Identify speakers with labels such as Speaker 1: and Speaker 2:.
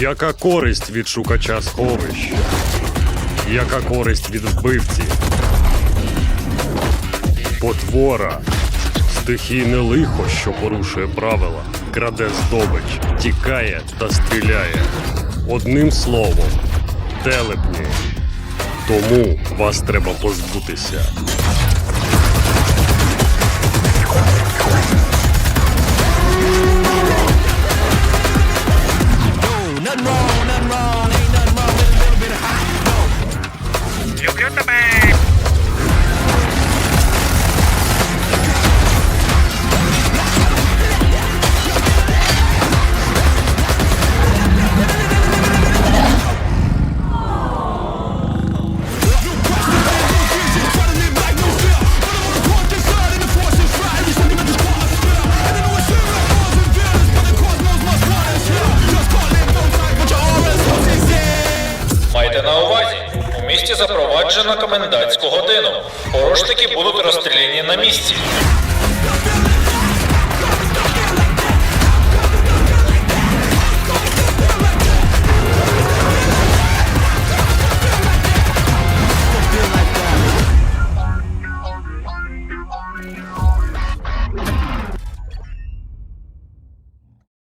Speaker 1: Яка користь від шукача сховища? Яка користь від вбивці? Потвора. Стихійне лихо, що порушує правила, краде здобич, тікає та стріляє. Одним словом, телепні. Тому вас треба позбутися.
Speaker 2: Майте на увазі, у місті запроваджено комендантську годину. Порушники будуть розстріляні на місці.